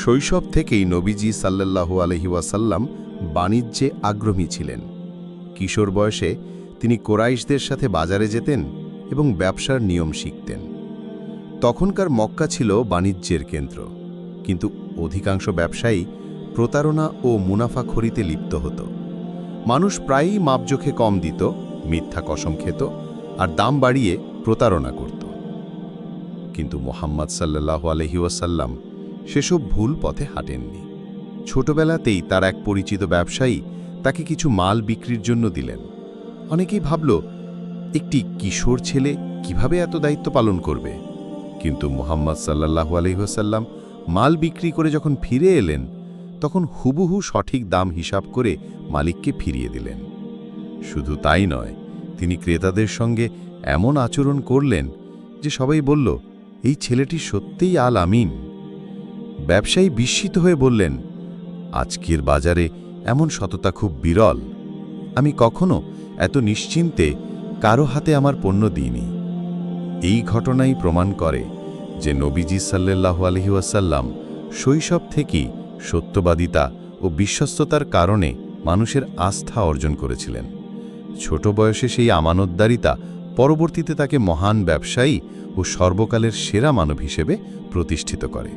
শৈশব থেকেই নবীজি সাল্লাল্লাহু আলহি বাণিজ্যে আগ্রহী ছিলেন। কিশোর বয়সে তিনি কোরাইশদের সাথে বাজারে যেতেন এবং ব্যবসার নিয়ম শিখতেন। তখনকার মক্কা ছিল বাণিজ্যের কেন্দ্র, কিন্তু অধিকাংশ ব্যবসায়ী প্রতারণা ও মুনাফাখরিতে লিপ্ত হতো। মানুষ প্রায়ই মাপজোখে কম দিত, মিথ্যা কসম খেত আর দাম বাড়িয়ে প্রতারণা করত। কিন্তু মোহাম্মদ সাল্লাহ আলহি ওয়াসাল্লাম সেসব ভুল পথে হাঁটেননি। ছোটবেলাতেই তার এক পরিচিত ব্যবসায়ী তাকে কিছু মাল বিক্রির জন্য দিলেন। অনেকেই ভাবল, একটি কিশোর ছেলে কীভাবে এত দায়িত্ব পালন করবে? কিন্তু মোহাম্মদ সাল্লাহু আলহিহাসাল্লাম মাল বিক্রি করে যখন ফিরে এলেন, তখন হুবহু সঠিক দাম হিসাব করে মালিককে ফিরিয়ে দিলেন। শুধু তাই নয়, তিনি ক্রেতাদের সঙ্গে এমন আচরণ করলেন যে সবাই বলল, এই ছেলেটি সত্যিই আল আমিন। ব্যবসায়ী বিস্মিত হয়ে বললেন, আজকের বাজারে এমন সততা খুব বিরল। আমি কখনো এত নিশ্চিন্তে কারও হাতে আমার পণ্য দিইনি। এই ঘটনাই প্রমাণ করে যে নবীজি সাল্লাল্লাহু আলহি ওয়াসাল্লাম শৈশব থেকেই সত্যবাদিতা ও বিশ্বস্ততার কারণে মানুষের আস্থা অর্জন করেছিলেন। ছোট বয়সে সেই আমানতদারিতা পরবর্তীতে তাকে মহান ব্যবসায়ী ও সর্বকালের সেরা মানব হিসেবে প্রতিষ্ঠিত করে।